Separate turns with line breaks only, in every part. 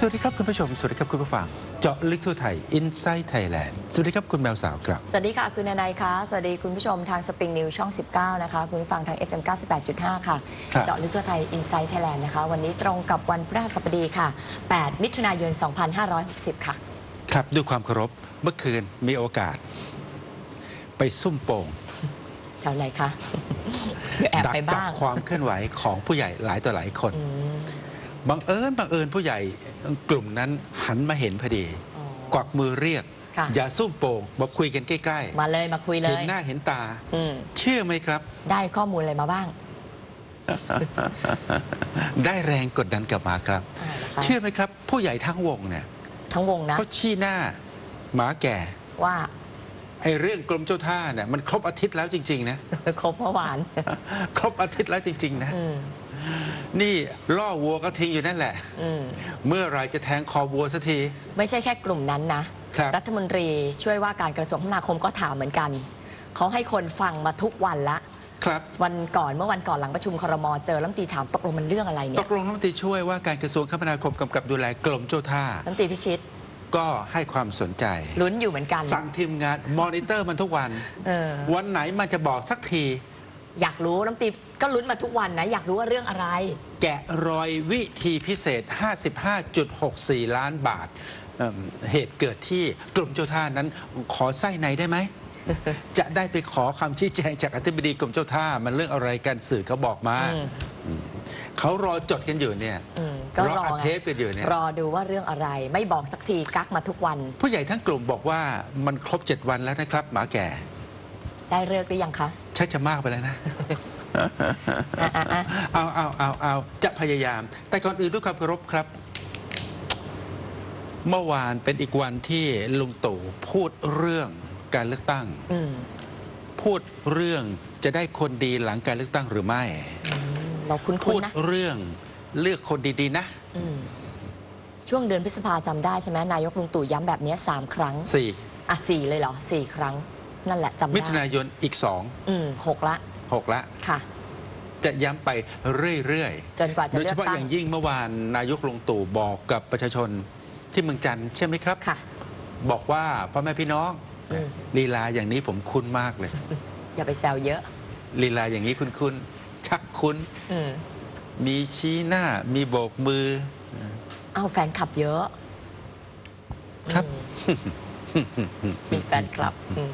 สวัสดีครับคุณผู้ชม สวัสดีครับคุณผู้ฟัง เจาะลึกทั่วไทย i n s i ซ e ์ไทยแลนด์สวัสดีครับคุณแมวสาวครับ
สวัสดีค่ะ คุณนายคะสวัสดีคุณผู้ชมทางสปริงนิวช่อง 19 นะคะ คุณผู้ฟังทาง FM 98.5 ค่ะ
ครับ
เจาะลึกทั่วไทย i n s i ซ e ์ไทยแลนด์นะคะ วันนี้ตรงกับวันพฤหัสบดีค่ะ 8 มิถุนายน 2560 ค่ะ
ครับด้วยความเคารพเมื่อคืนมีโอกาส ไปซุ่มโป่ง
แถวไหนคะ เดี๋ยวแอบ
ดั
ไป
จั
บ้าง
ความเคลื่อนไหวของผู้ใหญ่หลายต่อหลายคน
อืม
บังเอิญบังเอิญผู้ใหญ่ กลุ่มนั้นหันมาเห็นพอดี
อ๋อ
กวักมือเรียก
ค่ะ
อย่าซุ่มโป่งมาคุยกันใกล้
มาเลยมาคุย
ๆ
เล
เห็น
ย
หน้าเห็นตา
อืม
เชื่อไหมครับ
ได้ข้อมูลอะไรมาบ้าง
ได้แรงกดดันกลับมาครับ
อ่านะคะ
เชื่อไหมครับ ผู้ใหญ่ทั้งวงเนี่ย
ทั้งวงนะ
เขาชี้หน้าหมาแก่
ว่า
ไอ้เรื่องกรมเจ้าท่าเนี่ยมันครบอาทิตย์แล้วจริงๆนะ
ครบเมื่อวาน
ครบอาทิตย์แล้วจริง ๆ นะ
อืม
นี่ล่อวัวก็ทิ้งอยู่นั่นแหละ
อืม
เมื่อไหรจะแทงคอวัวสักที
ไม่ใช่แค่กลุ่มนั้นนะ
ครับ
รัฐมนตรีช่วยว่าการกระทรวงคมนาคมก็ถามเหมือนกัน เขาให้คนฟังมาทุกวันละ
ครับ
วันก่อนเมื่อวันก่อนหลังประชุมครมเจอรัฐมนตรีถามตกลงมันเรื่องอะไร
ต
เนี่ย
กลงรัฐมนตรีช่วยว่าการกระทรวงคมนาคมกำกับดูแลกรมเจ้าท่า
รัฐมนตรีพิชิต
ก็ให้ความสนใจ
ลุ้นอยู่เหมือนกัน
สั่งทีมงานมอนิเตอร์มันทุกวัน
เออ
วันไหนมันจะบอกสักที
อยากรู้รัฐมนตรี ก็ลุ้นมาทุกวันนะ อยากรู้ว่าเรื่องอะไร
แกะรอยวิธีพิเศษ 55.64 ล้านบาทเอิ่มเหตุเกิดที่กรมเจ้าท่านั้นขอไส้ในได้ไหม จะได้ไปขอคำชี้แจงจากอธิบดีกรมเจ้าท่ามันเรื่องอะไรกันสื่อเขาบอกมา
อืม
เขารอจดกันอยู่เนี่ย
อืมก็
รอ
รอ
อัด
ไง
เทปกันอยู่เนี่ย
รอดูว่าเรื่องอะไร ไม่บอกสักทีกักมาทุกวัน
ผู้ใหญ่ทั้งกลุ่มบอกว่ามันครบ 7 วันแล้วนะครับ หมาแก่
ได้เลิกหรือยังคะ
ชักจะมากไปแล้วนะ
อะอะอะ
เอาเอาเอาเอาจะพยายาม แต่ก่อนอื่นด้วยความเคารพครับ เมื่อวานเป็นอีกวันที่ลุงตู่พูดเรื่องการเลือกตั้ง
อืม
พูดเรื่องจะได้คนดีหลังการเลือกตั้งหรือไม่
อืมเราคุ้
พู
น
ด
ๆนะ
เรื่องเลือกคนดีๆนะ
อืมช่วงเดือนพฤษภาจำได้ใช่ไหมนายกลุงตู่ย้ำแบบเนี้ยสามครั้ง
สี่
อะสี่เลยเหรอสี่ครั้ง นั่นแหละจำ
มิถุ
ได้
นายนอีกสอง
อืมหกละ
หกละ
ค่ะ
จะย้ำไปเรื่อย
จนกว่า
ๆ
จะ
โดย
เลื
เฉ
อก
พาะ
ตั้
องย่างยิ่งเมื่อวานนายกลุงตู่บอกกับประชาชนที่เมืองจันทร์ใช่ไหมครับ
ค่ะ
บอกว่าพ่อแม่พี่น้อง
อืม
ลีลาอย่างนี้ผมคุ้นมากเลย
อย่าไปแซวเยอะ
ลีลาอย่างนี้คุ้นคุ้นชักคุ้น
อืม
มีชี้หน้ามีโบกมือ
เอาแฟนคลับเยอะ
ครับ
อืมมีแฟนคลับอืม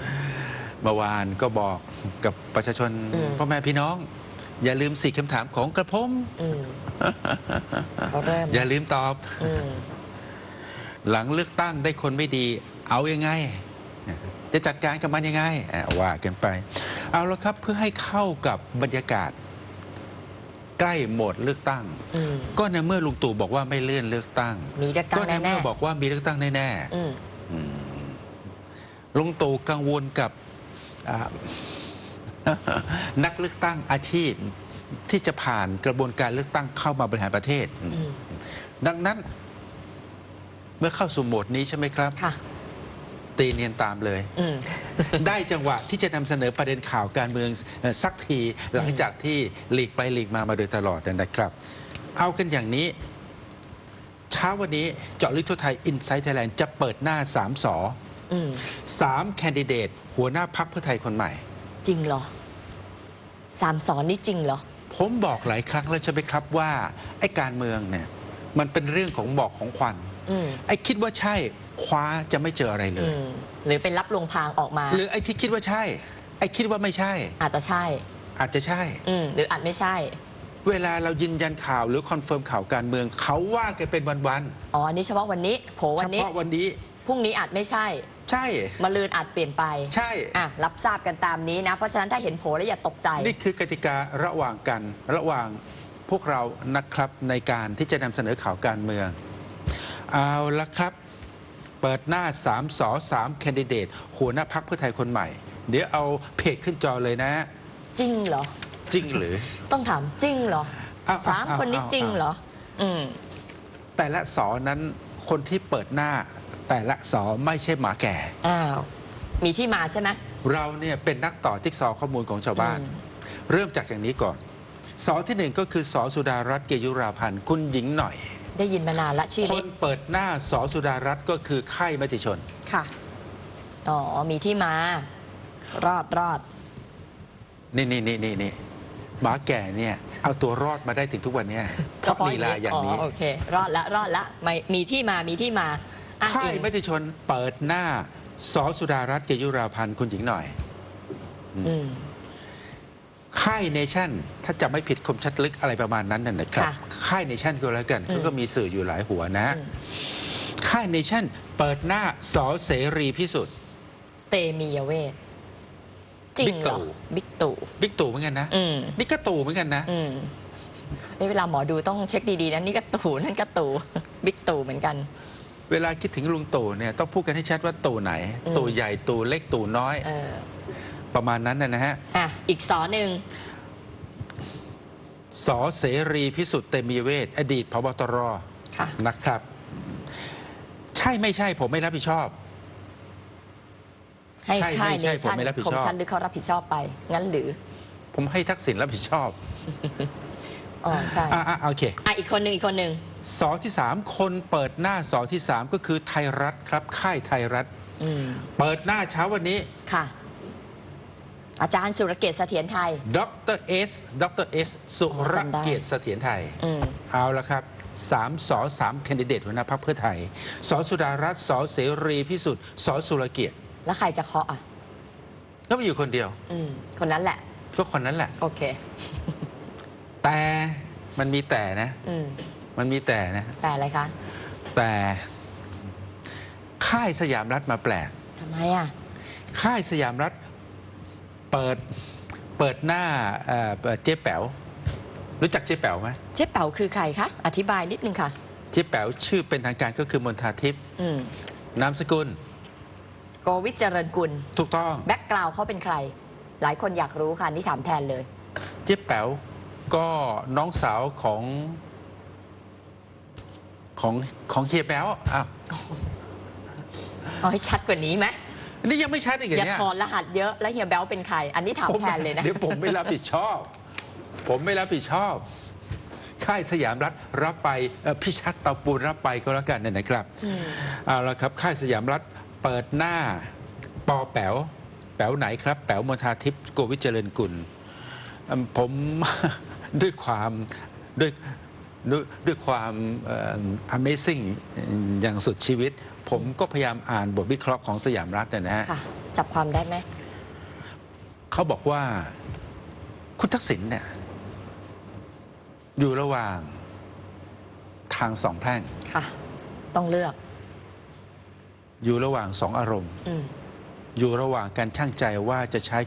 เมื่อวานก็บอกกับประชาชน
อืม
พ่อแม่พี่น้อง อย่าลืมสี่คำถามของกระผม
อืมเขาเริ่ม
อย่าลืมตอบ
อืม
หลังเลือกตั้งได้คนไม่ดี เอายังไง จะจัดการกับมันยังไงอะว่ากันไป เอาละครับเพื่อให้เข้ากับบรรยากาศ ใกล้โหมดเลือกตั้ง
อืม
ก็ในเมื่อลุงตู่บอกว่าไม่เลื่อนเลือกตั้ง
มีเลือกตั้
ก็
ง
ใน
แน่
เมื่อบอกว่ามีเลือกตั้งแน่
ๆอืม
ๆอืมลุงตู่กังวลกับอ่า นักเลือกตั้งอาชีพที่จะผ่านกระบวนการเลือกตั้งเข้ามาบริหารประเทศ
อืม
ดังนั้น เมื่อเข้าสู่โหมดนี้ใช่ไหมครับ
ค่ะ
ตีเนียนตามเลย
อืม
ได้จังหวะที่จะนำเสนอประเด็นข่าวการเมืองเอ่อสักทีหลังจากที่หลีกไปหลีกมามาโดยตลอดนะครับ เอากันอย่างนี้ เช้าวันนี้เจาะลึกทั่วไทยอินไซต์ไทยแลนด์จะเปิดหน้าสามสอ
อืม
สามแคนดิเดต หัวหน้าพักเพื่อไทยคนใหม่
จริงเหรอ สามสอนนี่จริงเหรอ
ผมบอกหลายครั้งแล้วใช่ไหมครับว่าไอ้การเมืองเนี่ยมันเป็นเรื่องของหมอกของควัน
อืม
ไอ้คิดว่าใช่คว้าจะไม่เจออะไรเล
อื
ย
มหรือเป็นรับลวงพรางออกมา
หรือไอ้ที่คิดว่าใช่ ไอ้คิดว่าไม่ใช่
อาจจะใช่
อาจจะใช่
อืมหรืออาจไม่ใช่
เวลาเรายืนยันข่าวหรือคอนเฟิร์มข่าวการเมือง เขาว่ากันเป็นวัน
อ๋ออันนี้เฉพาะวันนี้ โผ
ๆ
วั
เฉ
นนี้
พาะวันนี้
พรุ่งนี้อาจไม่ใช่
ใช่
มาลืนอาจเปลี่ยนไป
ใช่
อะรับทราบกันตามนี้นะ เพราะฉะนั้นถ้าเห็นโผแล้วอย่าตกใจ
นี่คือกติการะหว่างกัน ระหว่างพวกเรานะครับในการที่จะนำเสนอข่าวการเมือง เอาละครับ เปิดหน้า3สอ3แคนดิเดตหัวหน้าพักเพื่อไทยคนใหม่ เดี๋ยวเอาเพจขึ้นจอเลยนะ
จริงเหรอ
จริงหรือ
ต้องถามจริงเหรอ
เอา
สาม
เอา
คนนี้
เอา
จริงเหรอ อืม
แต่ละสอนั้นคนที่เปิดหน้า แต่ละสอไม่ใช่หมาแก่
อ้าว มีที่มาใช่ไหม
เราเนี่ยเป็นนักต่อจิ๊กซอว์ข้อมูลของชาวบ้าน
อืม
เริ่มจากอย่างนี้ก่อน สอที่หนึ่งก็คือสอสุดารัตน์เกยุราพันธ์คุณหญิงหน่อย
ได้ยินมานานละชื่อ
ค
นี้
นเปิดหน้าสอสุดารัตน์ก็คือค่ายมติชน
ค่ะ อ๋อ มีที่มา รอดรอด
นี่นี่นี่นี่นี่หมาแก่เนี่ยเอาตัวรอดมาได้ถึงทุกวันเนี่ยเพราะลีลาอย่างนี้
โอเค รอดละ รอดละไม่มีที่มา มีที่มา อ้าง
ค่า
อิ
ย
ง
มติชนเปิดหน้าสอสุดารัตน์เกยุราพันธ์คุณหญิงหน่อย
อืม
ค่ายเนชั่น ถ้าจำไม่ผิดคมชัดลึกอะไรประมาณนั้นน่ะนะครับ
ค่ะ
ค่ายเนชั่นก็แล้วกัน
อืม
เขาก็มีสื่ออยู่หลายหัวนะ
อืม
ค่ายเนชั่นเปิดหน้าสอเสรีพิสุทธิ์
เตมียเวทจริงเหรอ บิ๊กตู่
บิ๊กตู่เหมือนกันนะ
อืม
นี่ก็ตู่เหมือนกันนะ
อืมเอ้เวลาหมอดูต้องเช็คดี ๆนะนี่ก็ตู่นั่นก็ตู่บิ๊กตู่เหมือนกัน
เวลาคิดถึงลุงตู่เนี่ยต้องพูดกันให้ชัดว่าตู่ไหน
อืม
ตู่ใหญ่ตู่เล็กตู่น้อย
เออ
ประมาณนั้นนะนะฮะ
อะอีกสอหนึ่ง
สอเสรีพิสุทธิ์เตมียเวทอดีตพบตร
ค่ะ
นะครับ ใช่ไม่ใช่ผมไม่รับผิดชอบ
ให้
ใช่
ค่าย
ไม่
เน
ใช่ผม
ชั่น
ไม่รับผิด
คม
ชอบ
ชันหรือเขารับผิดชอบไป งั้นหรือ
ผมให้ทักษิณรับผิดชอบ
อ๋อใช่
อะอะโอเค
อะอีกคนหนึ่งอีกคนหนึ่ง
สอที่ 3 คนเปิดหน้าสอที่ 3 ก็คือไทยรัฐครับ ค่ายไทยรัฐ
อืม
เปิดหน้าเช้าวันนี้
ค่ะ อาจารย์สุรเกตเสถียรไทย
ดรเอสดรเอสสุรเกียรติเสถียรไทย
อืม
เอาละครับสามสอสามแคนดิเดตหัวหน้าพรรคเพื่อไทย สอสุดารัตน์สอเสรีพิสุทธิ์สอสุรเกียรติ
แล้วใครจะเคาะอะ
ก็มีอยู่คนเดียว
อืม คนนั้นแหละ
ก็คนนั้นแหละ
โอเค
แต่มันมีแต่นะ
อืม
มันมีแต่นะ
แต่อะไรคะ
แต่ค่ายสยามรัฐมาแปลก
ทำไมอะ
ค่ายสยามรัฐเปิดเปิดหน้าเอ่อเจ๊แป๋วรู้จักเจ๊แป๋วไหม
เจ๊เป๋าคือใครคะ อธิบายนิดนึงค่ะ
เจ๊แป๋วชื่อเป็นทางการก็คือมนทาทิพย์
อืม
นามสกุล
โกวิทเจริญกุล
ถูกต้อง
แบ็กกราวเขาเป็นใคร หลายคนอยากรู้ค่ะ นี่ถามแทนเลย
เจ๊แป๋วก็น้องสาวของ ของของเฮียแป๋วอ้าว
เอาให้ชัดกว่านี้ไหม
นี่ยังไม่ชัดอีกเหร
อย่า
อเนี่ย
ถอนรหัสเยอะแล้วเฮียแบลเป็นใคร อันนี้ถาม
ผม
แทนเลยนะ
เดี๋ยวผมไม่รับผิดชอบ ผมไม่รับผิดชอบ ค่ายสยามรัฐรับไปเอ่อพี่ชัดเตาปูนรับไปก็แล้วกันเนี่ยนะครับ
อืม
เอาละครับ ค่ายสยามรัฐเปิดหน้า ปอแป๋วแป๋วไหนครับ แป๋วมณฑาทิพย์โกวิทเจริญกุลอืมผม ด้วยความด้วย ด้วยด้วยความเอ่อ Amazing อย่างสุดชีวิต ผมก็พยายามอ่านบทวิเคราะห์ของสยามรัฐเนยนะฮะ
ค่ะ จับความได้ไหม
เขาบอกว่าคุณทักษิณเนี่ยอยู่ระหว่างทางสองแพร่ง
ค่ะ ต้องเลือก
อยู่ระหว่างสองอารมณ์
อืม
อยู่ระหว่างการช่างใจว่าจะใช้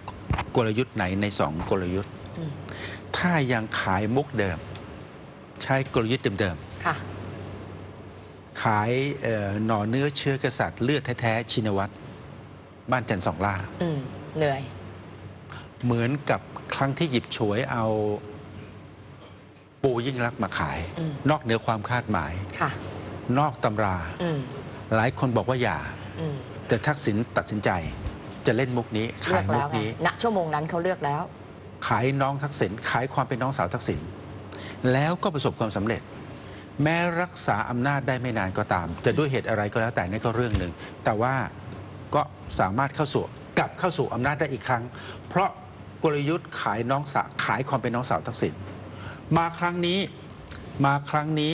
กลยุทธ์ไหนในสองกลยุทธ์
อืม
ถ้ายังขายมุกเดิมใช้กลยุทธ์เดิม
ค่ะ
ๆ ขายเอ่อหน่อเนื้อเชื้อกษัตริย์เลือดแท้ๆชินวัตรบ้านจันทร์สองล่า
อืม เหนื่อย
เหมือนกับครั้งที่หยิบฉวยเอาปูยิ่งรักษณ์มาขาย
อืม
นอกเหนือความคาดหมาย
ค่ะ
นอกตำรา
อืม
หลายคนบอกว่าอย่า
อืม
แต่ทักษิณตัดสินใจจะเล่นมุกนี้
เลื
ขา
อยก
มุ
แล้
ก
วไง
นี้
ณชั่วโมงนั้นเขาเลือกแล้ว
ขายน้องทักษิณขายความเป็นน้องสาวทักษิณ แล้วก็ประสบความสำเร็จ แม้รักษาอำนาจได้ไม่นานก็ตามจะด้วยเหตุอะไรก็แล้วแต่นั่นก็เรื่องหนึ่ง แต่ว่าก็สามารถเข้าสู่กลับเข้าสู่อำนาจได้อีกครั้ง เพราะกลยุทธ์ขายน้องสาวขายความเป็นน้องสาวทักษิณมาครั้งนี้มาครั้งนี้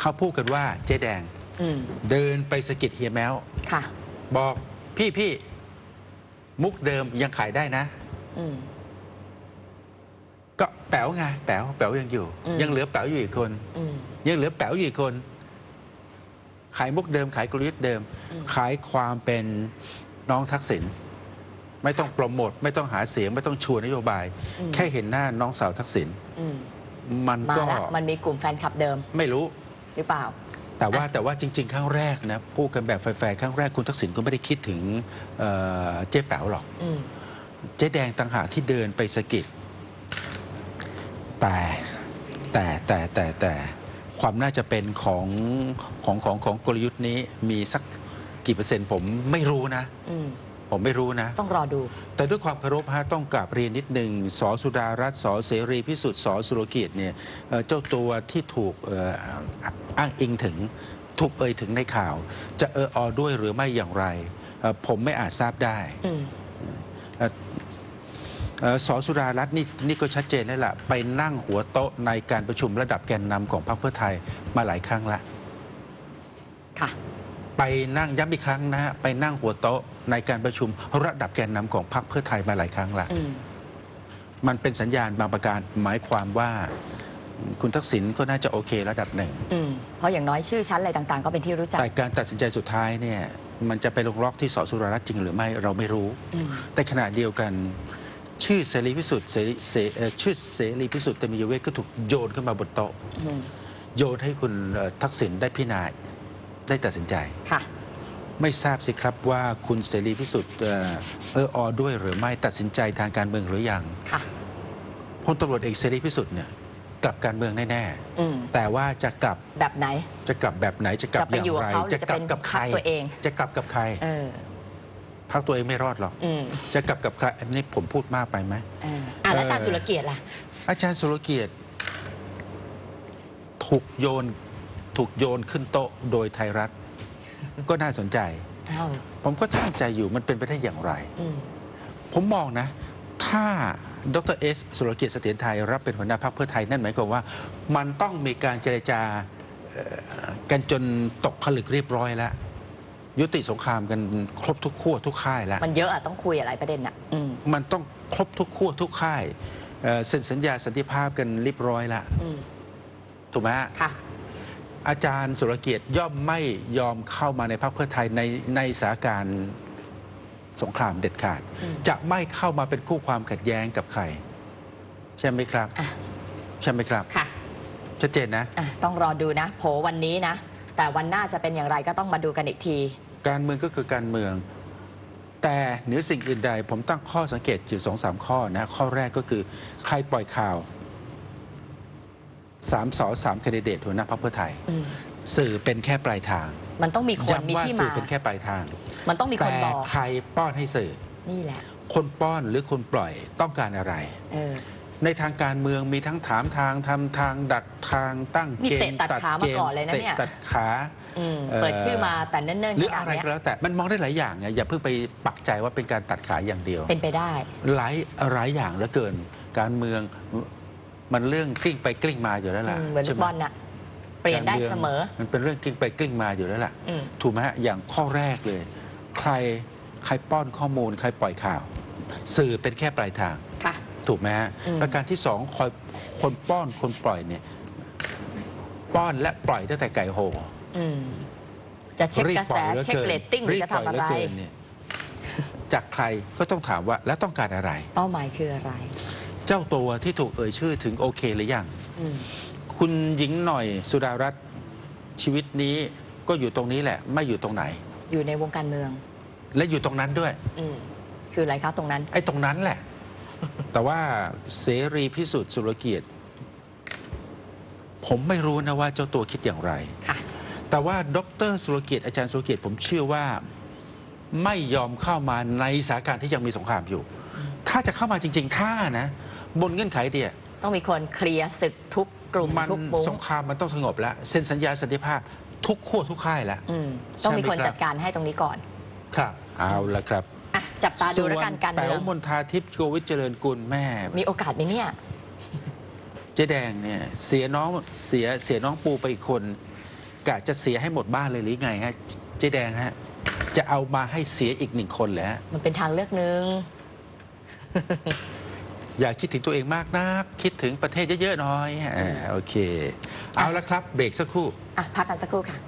เขาพูดกันว่าเจ๊แดง
อืม
เดินไปสะกิดเฮียแมว
ค่ะ
บอกพี่พี่มุกเดิมยังขายได้นะ
อืม
ก็แป๋วไงแป๋วแป๋วยังอยู่
อืม
ยังเหลือแป๋วอยู่อีกคน
อืม
ยังเหลือแป๋วอยู่อีกคน ขายมุกเดิม ขายกลยุทธ์เดิม
อืม
ขายความเป็นน้องทักษิณไม่ต้องโปรโมทไม่ต้องหาเสียง ไม่ต้องชวนนโยบาย
อืม
แค่เห็นหน้าน้องสาวทักษิณ
อืม
มัน
มา
ก็
ละมันมีกลุ่มแฟนคลับเดิม
ไม่รู้
หรือเปล่า
แต่ว่า
อะ
แต่ว่าจริง ๆ ครั้งแรกนะพูดกันแบบแฟร์ๆครั้งแรกคุณทักษิณก็ไม่ได้คิดถึงเอ่อเจ๊แป๋วหรอก
อืม
เจ๊แดงต่างหากที่เดินไปสะกิด แต่แต่แต่แต่แต่ความน่าจะเป็นของของของของกลยุทธ์นี้มีสักกี่เปอร์เซ็นต์ผมไม่รู้นะ
อืม
ผมไม่รู้นะ
ต้องรอดู
แต่ด้วยความเคารพฮะต้องกราบเรียนนิดหนึ่งสอสุดารัตน์สอเสรีพิสุทธิ์สอสุรเกียรติเนี่ยเอ่อเจ้าตัวที่ถูกเอ่ออ้างอิงถึงถูกเอ่ยถึงในข่าว จะเอออด้วยหรือไม่อย่างไรเอ่อผมไม่อาจทราบได้
อืม
เอ่อ สอสุดารัตน์นี่นี่ก็ชัดเจนแล้วล่ะไปนั่งหัวโต๊ะในการประชุมระดับแกนนำของพรรคเพื่อไทยมาหลายครั้งละ
ค่ะ
ไปนั่งย้ำอีกครั้งนะฮะไปนั่งหัวโต๊ะในการประชุมระดับแกนนำของพรรคเพื่อไทยมาหลายครั้งละ
อืม
มันเป็นสัญญาณบางประการหมายความว่า คุณทักษิณก็น่าจะโอเคระดับหนึ่ง
อืม เพราะอย่างน้อยชื่อชั้นอะไรต่างๆ ก็เป็นที่รู้จัก
แต่การตัดสินใจสุดท้ายเนี่ยมันจะไปลงล็อกที่สอสุรรัตน์จริงหรือไม่เราไม่รู้
อืม
แต่ขณะเดียวกัน ชื่อเสรีพิสุทธิ์เสรีเสเอ่อชื่อเสรีพิสุทธิ์เตมียเวทก็ถูกโยนขึ้นมาบนโต๊ะ
อืม
โยนให้คุณเอ่อทักษิณได้พิจารณาได้ตัดสินใจ
ค่ะ
ไม่ทราบสิครับว่าคุณเสรีพิสุทธิ์เอ่อเอออด้วยหรือไม่ตัดสินใจทางการเมืองหรือยัง
ค่ะ
พลตำรวจเอกเสรีพิสุทธิ์เนี่ยกลับการเมืองแน่
อืม
ๆแต่ว่าจะกลับ
แบบไหน
จะกลับแบบไหนจะกลับ
จะไป
อย่าง
อยู่กับ
ไร
เขาหรือ
จะ
จะ
กลั
เป็น
กับใคร
พรรคตัวเอง
จะกลับกับใคร
เออ
พักตัวเองไม่รอดหรอก
อืม
จะกลับกับใครอันนี้ผมพูดมากไปไหม
เอออะแล้วอาจารย์
เออ
สุรเกียรติล่ะ
อาจารย์สุรเกียรติถูกโยนถูกโยนขึ้นโต๊ะโดยไทยรัฐ ก็น่าสนใจ
อ้าว
ผมก็ช่างใจอยู่มันเป็นไปได้อย่างไร
อืม
ผมมองนะ ถ้าดรเอสสุรเกียรติเสถียรไทย รับเป็นหัวหน้าพรรคเพื่อไทยนั่นหมายความว่า มันต้องมีการเจรจาเอ่อกันจนตกผลึกเรียบร้อยแล้ว ยุติสงครามกันครบทุกขั้วทุกค่ายแล้ว
มันเยอะอะต้องคุยอะไรประเด็นอะอืม
มันต้องครบทุกขั้วทุกค่ายเอ่อเซ็นสัญญาสันติภาพกันเรียบร้อยแล้ว
อืม
ถูกไหมฮะ
ค่ะ
อาจารย์สุรเกียรติย่อมไม่ยอมเข้ามาในพรรคเพื่อไทยในในสถานการณ์สงครามเด็ดขาด
อืม
จะไม่เข้ามาเป็นคู่ความขัดแย้งกับใคร ใช่ไหมครับ
อะ
ใช่ไหมครับ
ค่ะ
ชัดเจนนะ
อะต้องรอดูนะ โผวันนี้นะ แต่วันหน้าจะเป็นอย่างไรก็ต้องมาดูกันอีกที
การเมืองก็คือการเมือง แต่เหนือสิ่งอื่นใด ผมตั้งข้อสังเกตอยู่สองสามข้อนะข้อแรกก็คือใครปล่อยข่าวสามสอสามคนดิเดตหัวหน้าพรรคเพื่อไทย
อืม
สื่อเป็นแค่ปลายทาง
มันต้องมีคนมี
ย้ำว่า
ที่
สื่
มา
อเป็นแค่ปลายทาง
มันต้องมีคน
แต่
บอก
ใครป้อนให้สื่อ
นี่แหละ
คนป้อนหรือคนปล่อยต้องการอะไร
เออ
ในทางการเมืองมีทั้งถามทางทำทางดักทางตั้ง
นี่
เก
เตะ
ม
ตัดขามาก่อนเลยนะเนี่ย
ตัดขา
อืม
เอ่อ
เปิดชื่อมาแต่เนิ่น
ห
ๆ
รื
ข
อ
นาด
อะไร
เนี้ย
ก็แล้วแต่มันมองได้หลายอย่างไงอย่าเพิ่งไปปักใจว่าเป็นการตัดขาอย่างเดียว
เป็นไปได้
หลายหลายอย่างเหลือเกิน การเมืองมันเรื่องกลิ้งไปกลิ้งมาอยู่แล้วล่ะ
อืมเหมือนลู
ใช่
ก
ไห
บอลน่ะเปลี่ยนได้เสมอ
มันเป็นเรื่องกลิ้งไปกลิ้งมาอยู่แล้วล่ะ
อืม
ถูกไหมฮะอย่างข้อแรกเลย ใครใครป้อนข้อมูล ใครปล่อยข่าว สื่อเป็นแค่ปลายทาง
ค่ะ
ถูกไหมฮะ
อืม
ประการที่สองคอยคนป้อนคนปล่อยเนี่ย ป้อนและปล่อยตั้งแต่ไก่โห
อืมจะเช็ค
รีบ
กระ
ปล่
แส
อยหลือ
เช็ค
กิน
เรตติ้งหรือจะทำอะไร
บปล่ยเหลืเกินเนี่ยจากใครก็ต้องถามว่าแล้วต้องการอะไร
เป้าหมายคืออะไร
เจ้าตัวที่ถูกเอ่ยชื่อถึงโอเคหรือยัง
อืม
คุณหญิงหน่อยสุดารัตน์ชีวิตนี้ก็อยู่ตรงนี้แหละ ไม่อยู่ตรงไหน
อยู่ในวงการเมือง
และอยู่ตรงนั้นด้วย
อืมคืออะไรคะตรงนั้น
ไอ้ตรงนั้นแหละ แต่ว่าเสรีพิสุทธิ์สุรเกียรติ ผมไม่รู้นะว่าเจ้าตัวคิดอย่างไร
ค่ะ
แต่ว่าดรสุรเกียรติอาจารย์สุรเกียรติผมเชื่อว่าไม่ยอมเข้ามาในสถานการณ์ที่ยังมีสงครามอยู่ ถ้าจะเข้ามาจริง ๆ ถ้านะ บนเงื่อนไขเดียว
ต้องมีคนเคลียร์ศึกทุกกลุ่ม
มัน
ทุกมุ้ง
สงครามมันต้องสงบแล้วเซ็นสัญญาสันติภาพทุกขั้วทุกค่ายแล้ว
อืมต้องมี
ใช่ไหม
คน
ครับ
จัดการให้ตรงนี้ก่อน
ครับ เอาละครับ
อะจับตาดูแล้วกันการ
แป๋
เมื
ว
อง
มนทาทิพย์โกวิทเจริญกุลแม่
มีโอกาสไหมเนี่ย
เจ๊แดงเนี่ย เสียน้องเสียเสียน้องปูไปอีกคน กะจะเสียให้หมดบ้านเลยหรือไงฮะเจ๊แดงฮะ จะเอามาให้เสียอีกหนึ่งคนแหละ
มันเป็นทางเลือกหนึ่ง
อย่าคิดถึงตัวเองมากนัก คิดถึงประเทศเยอะ ๆ หน่อยอ่าโอเค เอาละครับ เบรกสักครู่
อะพักกันสักครู่ค่ะ